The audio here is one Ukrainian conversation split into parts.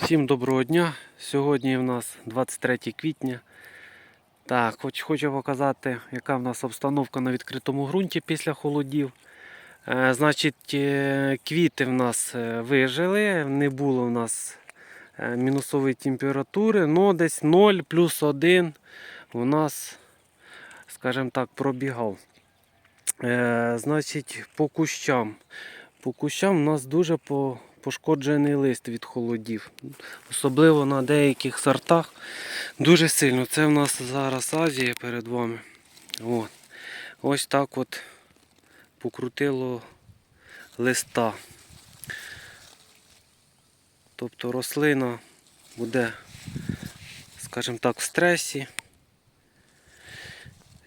Всім доброго дня. Сьогодні в нас 23 квітня. Так, хоч хочу показати, яка в нас обстановка на відкритому ґрунті після холодів. Е, значить, е, квіти в нас е, вижили, не було в нас е, мінусової температури, але десь 0 плюс 1 у нас, скажімо так, пробігав. Е, значить, по кущам. По кущам у нас дуже по, пошкоджений лист від холодів. Особливо на деяких сортах. Дуже сильно. Це в нас зараз Азія перед вами. От. Ось так от покрутило листа. Тобто рослина буде, скажімо так, в стресі.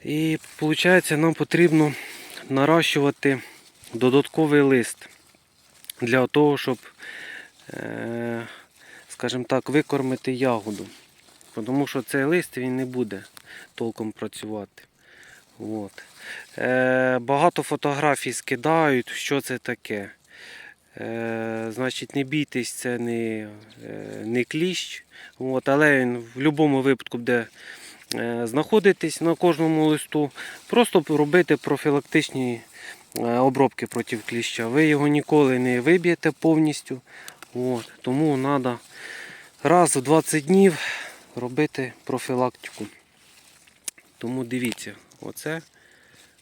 І виходить, нам потрібно наращувати додатковий лист для того, щоб, е, скажімо так, викормити ягоду. Тому що цей лист він не буде толком працювати. От. Е, багато фотографій скидають, що це таке. Е, значить, не бійтесь, це не, е, не кліщ. От, але він в будь-якому випадку буде е, знаходитись на кожному листу. Просто робити профілактичні обробки проти кліща. Ви його ніколи не виб'єте повністю. От, тому треба раз в 20 днів робити профілактику. Тому дивіться, оце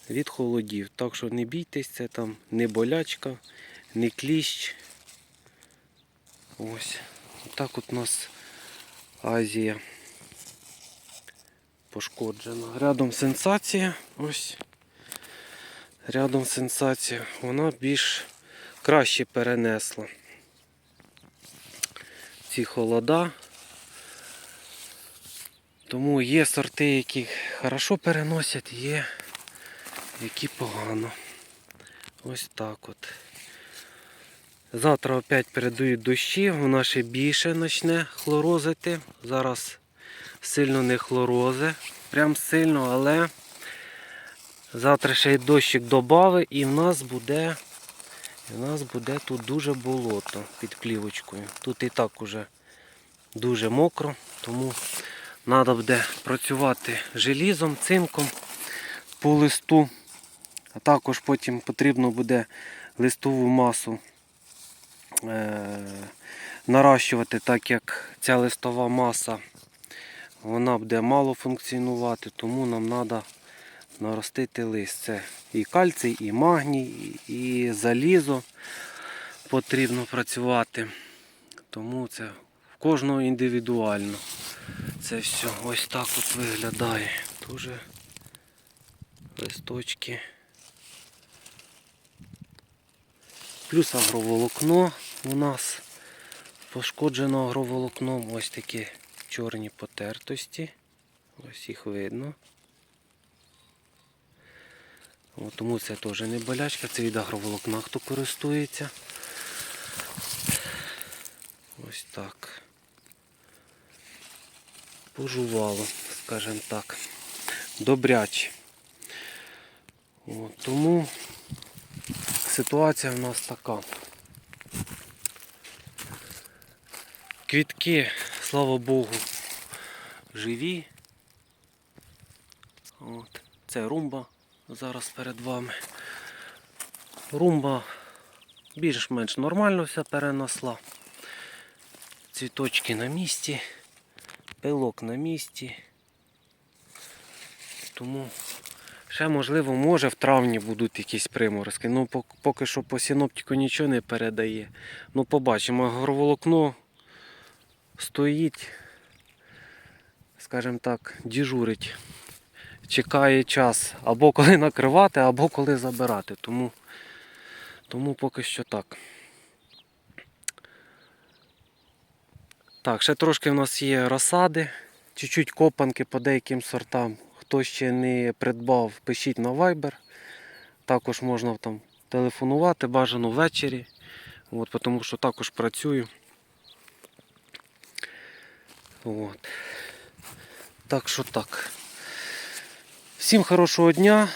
від холодів. Так що не бійтесь, це там не болячка, не кліщ. Ось. Так от у нас Азія пошкоджена. Рядом сенсація. Ось. Рядом сенсація. Вона більш краще перенесла ці холода. Тому є сорти, які хорошо переносять, є які погано. Ось так от. Завтра опять передають дощі, вона ще більше почне хлорозити. Зараз сильно не хлорози, прям сильно, але завтра ще й дощик додали і в нас буде в нас буде тут дуже болото під плівочкою. Тут і так уже дуже мокро, тому треба буде працювати желізом, цинком по листу. А також потім потрібно буде листову масу е- наращувати, так як ця листова маса вона буде мало функціонувати, тому нам треба наростити лист. Це і кальцій, і магній, і залізо потрібно працювати. Тому це в кожного індивідуально. Це все ось так от виглядає. Дуже листочки. Плюс агроволокно у нас пошкоджено агроволокном. Ось такі чорні потертості. Ось їх видно. О, тому це теж не болячка, це від агроволокна, хто користується. Ось так. Пожувало, скажімо так. Добряче. О, тому ситуація в нас така. Квітки, слава Богу, живі. От. Це румба зараз перед вами. Румба більш-менш нормально все перенесла. Цвіточки на місці, пилок на місці. Тому ще можливо, може в травні будуть якісь приморозки. Ну поки що по синоптику нічого не передає. Ну побачимо, агроволокно стоїть, скажімо так, діжурить. Чекає час або коли накривати, або коли забирати. Тому, тому поки що так. Так, ще трошки в нас є розсади, чуть-чуть копанки по деяким сортам. Хто ще не придбав, пишіть на Viber. Також можна там телефонувати, бажано ввечері. От, тому що також працюю. От. Так що так. Всім хорошого дня.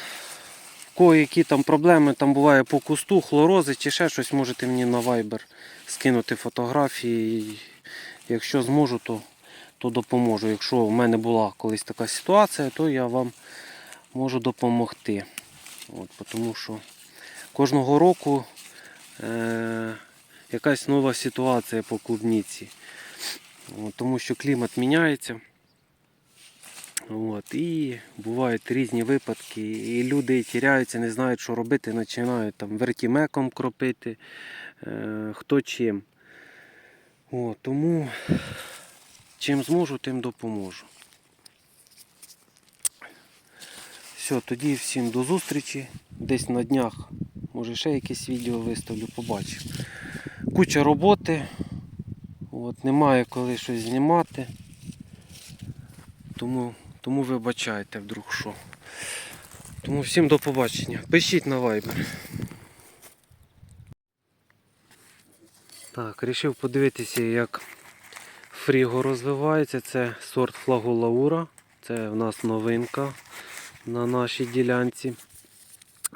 Кого які там проблеми там буває по кусту, хлорози чи ще щось, можете мені на Viber скинути фотографії. якщо зможу, то, то допоможу. Якщо в мене була колись така ситуація, то я вам можу допомогти. От, тому що кожного року е, якась нова ситуація по клубніці. От, тому що клімат міняється. От, і бувають різні випадки, і люди тіряються, не знають, що робити, починають там вертімеком кропити, е, хто чим. От, тому чим зможу, тим допоможу. Все, тоді всім до зустрічі. Десь на днях, може ще якесь відео виставлю, побачимо. Куча роботи. От, немає коли щось знімати. Тому, тому вибачайте вдруг що. Тому всім до побачення. Пишіть на Viber. Так, вирішив подивитися, як фріго розвивається. Це сорт флагулаура. Це в нас новинка на нашій ділянці.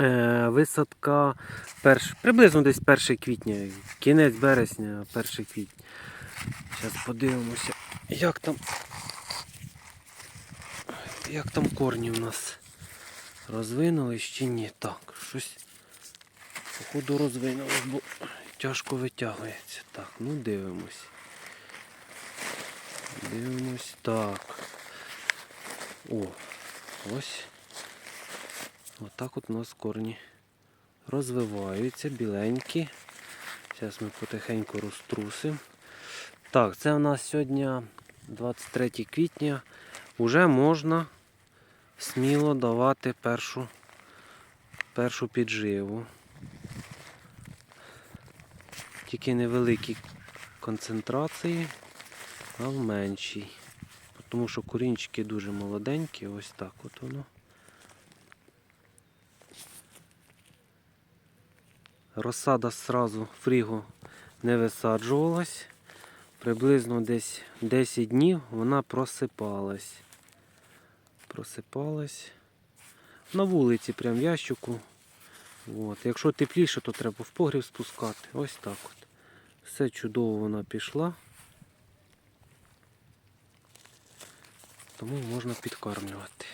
Е, висадка перш, приблизно десь 1 квітня, кінець березня, 1 квітня. Зараз подивимося, як там, як там корні у нас розвинулись чи ні. Так, щось походу розвинулось, бо тяжко витягується. Так, ну дивимось. Дивимось так. О, ось. Отак от у нас корні розвиваються, біленькі. Зараз ми потихеньку розтрусимо. Так, це у нас сьогодні 23 квітня. Уже можна сміло давати першу, першу підживу. Тільки невеликі концентрації, а в меншій. Тому що корінчики дуже молоденькі, ось так от воно. Розсада сразу фріго не висаджувалась. Приблизно десь 10 днів вона просипалась. Просипалась. На вулиці, прям в ящику. От. Якщо тепліше, то треба в погрів спускати. Ось так от. Все чудово вона пішла. Тому можна підкармлювати.